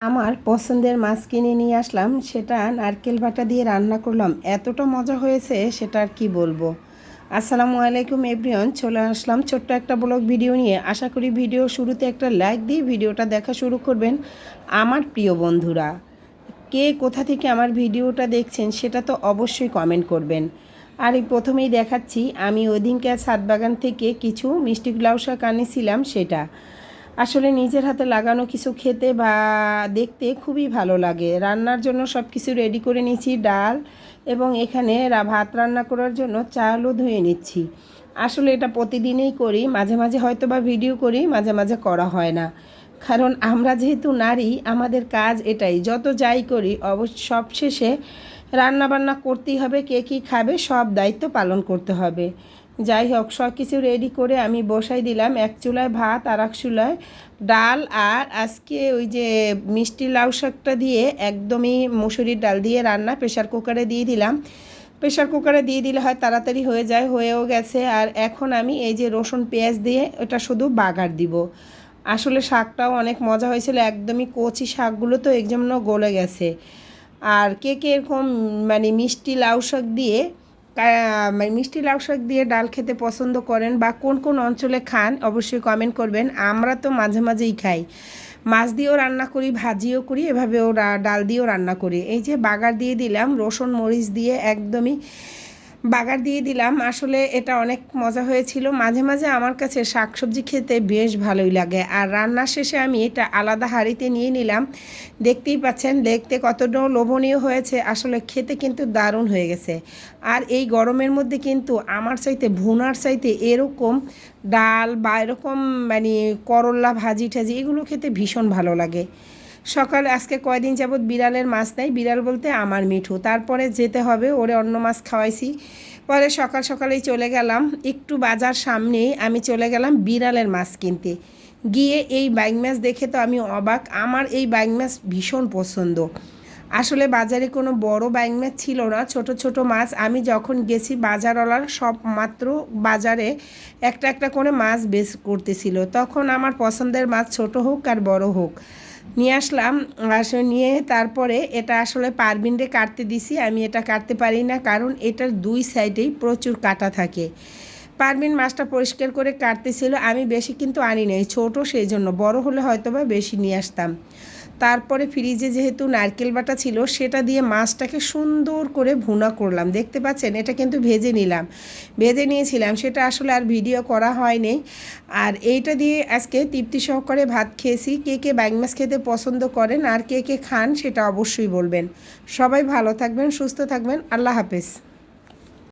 আমার পছন্দের মাছ কিনে নিয়ে আসলাম, সেটা নারকেল বাটা দিয়ে রান্না করলাম। এতটা মজা হয়েছে, সেটা আর কি বলব। আসসালামু আলাইকুম এভরিওয়ান, চলে আসলাম ছোট্ট একটা ব্লগ ভিডিও নিয়ে। আশা করি ভিডিও শুরুতে একটা লাইক দিয়ে ভিডিওটা দেখা শুরু করবেন। আমার প্রিয় বন্ধুরা, কে কোথা থেকে আমার ভিডিওটা দেখছেন, সেটা তো অবশ্যই কমেন্ট করবেন। আর এই প্রথমেই দেখাচ্ছি, আমি ওদিনকে ছাদ বাগান থেকে কিছু মিষ্টি গ্লাউ শাক সেটা। আসলে নিজের হাতে লাগানো কিছু খেতে বা দেখতে খুবই ভালো লাগে। রান্নার জন্য সব কিছু রেডি করে নিচ্ছি ডাল এবং এখানে ভাত রান্না করার জন্য চালও ধুয়ে নিচ্ছি। আসলে এটা প্রতিদিনই করি, মাঝে মাঝে হয়তো বা ভিডিও করি, মাঝে মাঝে করা হয় না। কারণ আমরা যেহেতু নারী, আমাদের কাজ এটাই, যত যাই করি, অবশ্য সবশেষে রান্না বান্না করতেই হবে, কে কী খাবে, সব দায়িত্ব পালন করতে হবে। যাই হোক সব কিছু রেডি করে আমি বসাই দিলাম। এক চুলায় ভাত আর এক চুলায় ডাল। আর আজকে ওই যে মিষ্টি লাউ শাকটা দিয়ে একদমই মুসুরির ডাল দিয়ে রান্না প্রেশার কুকারে দিয়ে দিলাম। প্রেশার কুকারে দিয়ে দিলে হয় তাড়াতাড়ি হয়ে যায়, হয়েও গেছে। আর এখন আমি এই যে রসুন, পেঁয়াজ দিয়ে এটা শুধু বাগার দিব। আসলে শাকটাও অনেক মজা হয়েছিল, একদমই কচি শাকগুলো তো এর জন্য গলে গেছে। আর কে কে এরকম মানে মিষ্টি লাউ শাক দিয়ে মিষ্টি লাউ শাক দিয়ে ডাল খেতে পছন্দ করেন বা কোন কোন অঞ্চলে খান, অবশ্যই কমেন্ট করবেন। আমরা তো মাঝে মাঝেই খাই। মাছ দিয়েও রান্না করি, ভাজিও করি, এভাবেও ডাল দিয়েও রান্না করি। এই যে বাগার দিয়ে দিলাম, রসুন, মরিচ দিয়ে একদমই বাগার দিয়ে দিলাম। আসলে এটা অনেক মজা হয়েছিল। মাঝে মাঝে আমার কাছে শাকসবজি খেতে বেশ ভালোই লাগে। আর রান্নার শেষে আমি এটা আলাদা হাঁড়িতে নিয়ে নিলাম। দেখতেই পাচ্ছেন, দেখতে কতটা লোভনীয় হয়েছে। আসলে খেতে কিন্তু দারুণ হয়ে গেছে। আর এই গরমের মধ্যে কিন্তু আমার চাইতে, ভুনার চাইতে এরকম ডাল বা এরকম মানে করল্লা ভাজি ঠাজি এগুলো খেতে ভীষণ ভালো লাগে। সকালে, আজকে কয়দিন যাবৎ বিড়ালের মাছ নেই। বিড়াল বলতে আমার মিঠু। তারপরে যেতে হবে, ওরে অন্য মাছ খাওয়াইছি। পরে সকাল সকালেই চলে গেলাম। একটু বাজার সামনেই আমি চলে গেলাম বিড়ালের মাছ কিনতে। গিয়ে এই বাইক মাছ দেখে তো আমি অবাক। আমার এই বাইক মাছ ভীষণ পছন্দ। আসলে বাজারে কোনো বড় বাইক মাছ ছিল না, ছোট ছোট মাছ। আমি যখন গেছি বাজারওয়ালার সব মাত্র বাজারে একটা একটা করে মাছ বেচ করতেছিল। তখন আমার পছন্দের মাছ ছোট হোক আর বড় হোক। নিয়ে আসলাম আসলে নিয়ে তারপরে এটা আসলে পারবিনরে কাটতে দিছি, আমি এটা কাটতে পারি না কারণ এটার দুই সাইডেই প্রচুর কাটা থাকে। পারবিন মাছটা পরিষ্কার করে কাটতেছিল, আমি বেশি কিন্তু আনি নাই, ছোটো সেই জন্য, বড় হলে হয়তো বা বেশি নিয়ে আসতাম। তারপরে ফ্রিজে যেহেতু নারকেল বাটা ছিল, সেটা দিয়ে মাছটাকে সুন্দর করে ভুনা করলাম। দেখতে পাচ্ছেন, এটা কিন্তু ভেজে নিলাম। ভেজে নিয়েছিলাম, সেটা আসলে আর ভিডিও করা হয়নি। আর এইটা দিয়ে আজকে তৃপ্তি সহকারে ভাত খেয়েছি। কে কে ব্যাং মাছ খেতে পছন্দ করেন আর কে কে খান, সেটা অবশ্যই বলবেন। সবাই ভালো থাকবেন, সুস্থ থাকবেন। আল্লাহ হাফেজ।